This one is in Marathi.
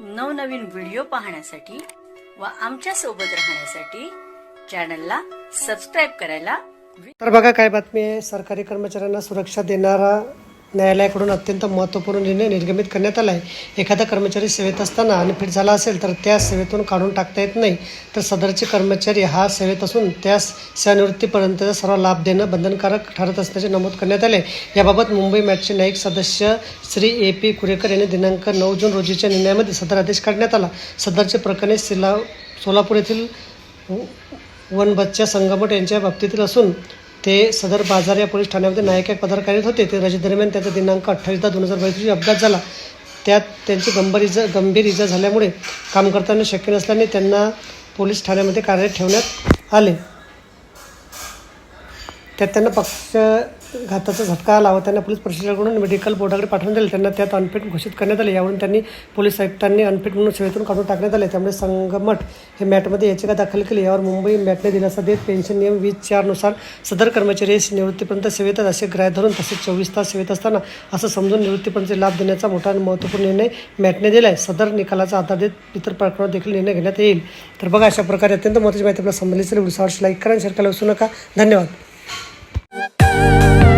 नवनवीन व्हिडिओ पाहण्यासाठी व आमच्यासोबत राहण्यासाठी चॅनलला सबस्क्राईब करायला तर बघा काय बातमी आहे? सरकारी कर्मचाऱ्यांना सुरक्षा देणारा न्यायालयाकडून अत्यंत महत्त्वपूर्ण निर्णय निर्गमित करण्यात आला आहे एखादा कर्मचारी सेवेत असताना अनफिट झाला असेल तर त्या सेवेतून काढून टाकता येत नाही. तर सदरचे कर्मचारी हा सेवेत असून त्यास सेवानिवृत्तीपर्यंतचा सर्व लाभ देणं बंधनकारक ठरत असल्याचे नमूद करण्यात आले. याबाबत मुंबई मॅचचे न्यायिक सदस्य श्री ए पी कुरेकर यांनी दिनांक नऊ जून रोजीच्या निर्णयामध्ये सदर आदेश काढण्यात आला. सदरचे प्रकरणे सिला सोलापूर येथील वनबच्च्या संगमट यांच्या बाबतीतील असून ते सदर बाजार या पोलीस ठाण्यामध्ये नायक या कार्यरत होते. ते रजेदरम्यान त्याचा दिनांक अठ्ठावीस दहा दोन हजार बावीस रोजी अपघात झाला. त्यात त्यांची गंभीर इजा गंभीर इजा झाल्यामुळे काम करताना शक्य नसल्याने त्यांना पोलीस ठाण्यामध्ये कार्यरत ठेवण्यात आले. त्यात त्यांना पक्ष घाताचा झटका आला व त्यांना पोलीस प्रशासनाकडून मेडिकल बोर्डाकडे पाठवण्यात आले. त्यांना त्यात अनफिट घोषित करण्यात आले. यावरून त्यांनी पोलीस आयुक्तांनी अनफिट म्हणून सेवेतून काढून टाकण्यात आले. त्यामुळे संगमट हे मॅटमध्ये याचिका दाखल केली. यावर मुंबई मॅटने दिलासा देत पेन्शन नियम वीस चारनुसार सदर कर्मचारी निवृत्तीपर्यंत सेवेत असे ग्राह्य धरून तसेच चोवीस तास सेवेत असताना असं समजून निवृत्तीपर्यंत लाभ देण्याचा मोठा आणि महत्त्वपूर्ण निर्णय मॅटने दिला आहे सदर निकालाचा आधार देत इतर प्रकरणात देखील निर्णय घेण्यात येईल. तर बघा अशा प्रकारे अत्यंत महत्त्वाची माहिती आपल्याला संबंधित व्हिडिओ लाईक करा शेअर करायला विसरू नका. धन्यवाद. you.